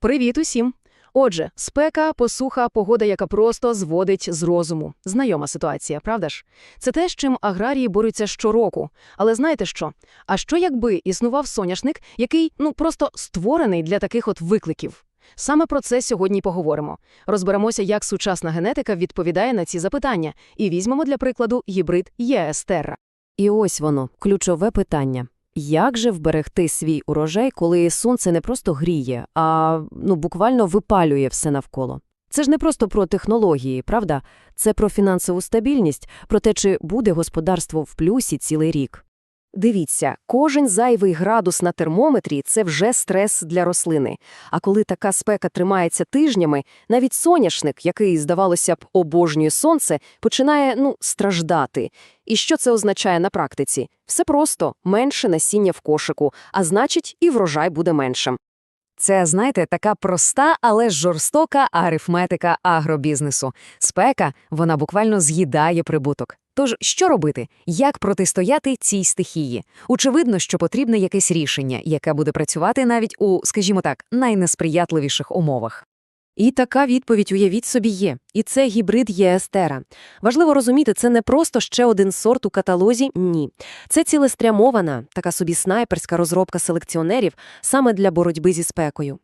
Привіт усім! Отже, спека, посуха, погода, яка просто зводить з розуму. Знайома ситуація, правда ж? Це те, з чим аграрії борються щороку. Але знаєте що? А що якби існував соняшник, який, ну, просто створений для таких от викликів? Саме про це сьогодні поговоримо. Розберемося, як сучасна генетика відповідає на ці запитання, і візьмемо для прикладу гібрид ЄС Терра. І ось воно, ключове питання. Як же вберегти свій урожай, коли сонце не просто гріє, а ну, буквально випалює все навколо? Це ж не просто про технології, правда? Це про фінансову стабільність, про те, чи буде господарство в плюсі цілий рік. Дивіться, кожен зайвий градус на термометрі – це вже стрес для рослини. А коли така спека тримається тижнями, навіть соняшник, який, здавалося б, обожнює сонце, починає, ну, страждати. І що це означає на практиці? Все просто – менше насіння в кошику, а значить, і врожай буде меншим. Це, знаєте, така проста, але жорстока арифметика агробізнесу. Спека, вона буквально з'їдає прибуток. Тож, що робити? Як протистояти цій стихії? Очевидно, що потрібне якесь рішення, яке буде працювати навіть у, скажімо так, найнесприятливіших умовах. І така відповідь, уявіть собі, є. І це гібрид ЄСТЕРА. Важливо розуміти, це не просто ще один сорт у каталозі, ні. Це цілеспрямована, така собі снайперська розробка селекціонерів саме для боротьби зі спекою.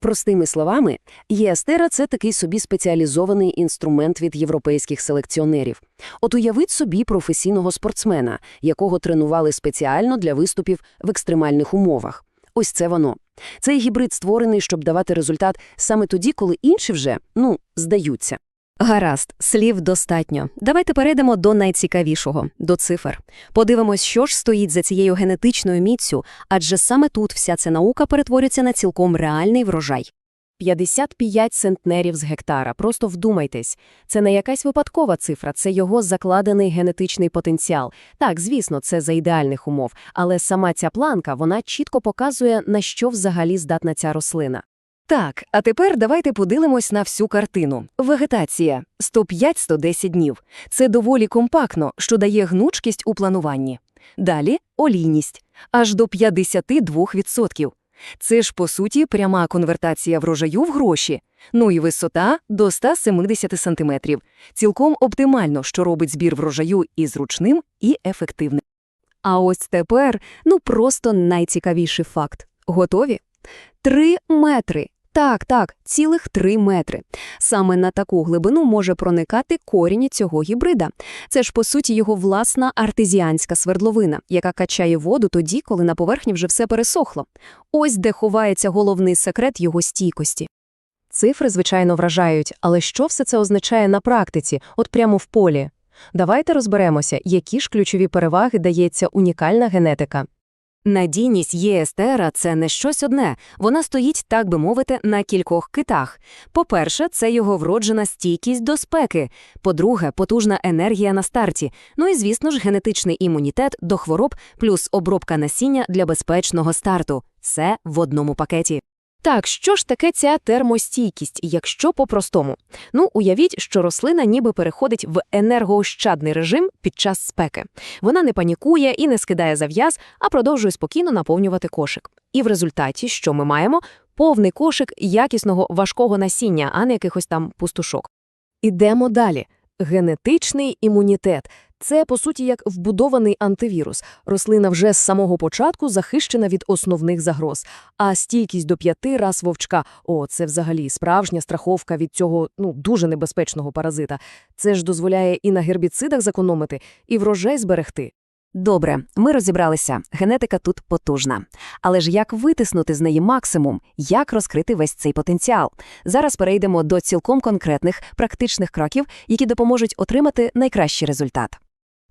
Простими словами, ЄСТЕРА – це такий собі спеціалізований інструмент від європейських селекціонерів. От уявіть собі професійного спортсмена, якого тренували спеціально для виступів в екстремальних умовах. Ось це воно. Цей гібрид створений, щоб давати результат саме тоді, коли інші вже, ну, здаються. Гаразд, слів достатньо. Давайте перейдемо до найцікавішого – до цифр. Подивимось, що ж стоїть за цією генетичною міцю, адже саме тут вся ця наука перетворюється на цілком реальний врожай. 55 центнерів з гектара. Просто вдумайтесь. Це не якась випадкова цифра, це його закладений генетичний потенціал. Так, звісно, це за ідеальних умов, але сама ця планка, вона чітко показує, на що взагалі здатна ця рослина. Так, а тепер давайте подивимось на всю картину. Вегетація – 105-110 днів. Це доволі компактно, що дає гнучкість у плануванні. Далі – олійність – аж до 52%. Це ж, по суті, пряма конвертація врожаю в гроші. Ну і висота – до 170 сантиметрів. Цілком оптимально, що робить збір врожаю і зручним, і ефективним. А ось тепер, ну просто найцікавіший факт. Готові? Три метри. Так, так, цілих три метри. Саме на таку глибину може проникати корінь цього гібрида. Це ж, по суті, його власна артезіанська свердловина, яка качає воду тоді, коли на поверхні вже все пересохло. Ось де ховається головний секрет його стійкості. Цифри, звичайно, вражають, але що все це означає на практиці, от прямо в полі? Давайте розберемося, які ж ключові переваги дається унікальна генетика. Надійність ЄСТРа – це не щось одне, вона стоїть, так би мовити, на кількох китах. По-перше, це його вроджена стійкість до спеки. По-друге, потужна енергія на старті. Ну і, звісно ж, генетичний імунітет до хвороб плюс обробка насіння для безпечного старту. Все в одному пакеті. Так, що ж таке ця термостійкість, якщо по-простому? Ну, уявіть, що рослина ніби переходить в енергоощадний режим під час спеки. Вона не панікує і не скидає зав'яз, а продовжує спокійно наповнювати кошик. І в результаті, що ми маємо? Повний кошик якісного важкого насіння, а не якихось там пустушок. Ідемо далі. Генетичний імунітет. Це, по суті, як вбудований антивірус. Рослина вже з самого початку захищена від основних загроз. А стійкість до п'яти раз вовчка – о, це взагалі справжня страховка від цього ну, дуже небезпечного паразита. Це ж дозволяє і на гербіцидах зекономити, і врожай зберегти. Добре, ми розібралися. Генетика тут потужна. Але ж як витиснути з неї максимум, як розкрити весь цей потенціал? Зараз перейдемо до цілком конкретних практичних кроків, які допоможуть отримати найкращий результат.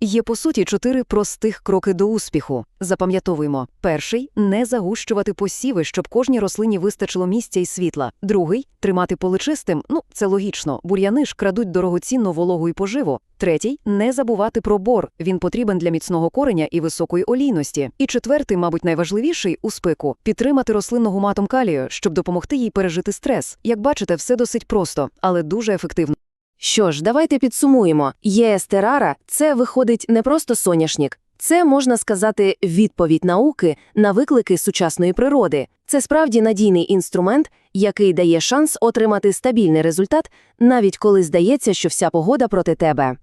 Є, по суті, чотири простих кроки до успіху. Запам'ятовуємо. Перший – не загущувати посіви, щоб кожній рослині вистачило місця і світла. Другий – тримати поле чистим, ну, це логічно, бур'яни ж крадуть дорогоцінну вологу і поживу. Третій – не забувати про бор, він потрібен для міцного кореня і високої олійності. І четвертий, мабуть, найважливіший – у спеку – підтримати рослинну гуматом калію, щоб допомогти їй пережити стрес. Як бачите, все досить просто, але дуже ефективно. Що ж, давайте підсумуємо. ЄС Терара – це, виходить, не просто соняшник. Це, можна сказати, відповідь науки на виклики сучасної природи. Це справді надійний інструмент, який дає шанс отримати стабільний результат, навіть коли здається, що вся погода проти тебе.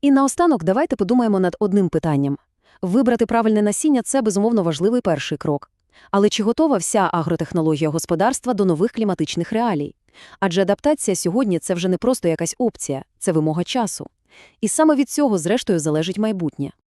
І наостанок давайте подумаємо над одним питанням. Вибрати правильне насіння – це, безумовно, важливий перший крок. Але чи готова вся агротехнологія господарства до нових кліматичних реалій? Адже адаптація сьогодні – це вже не просто якась опція, це вимога часу. І саме від цього, зрештою, залежить майбутнє.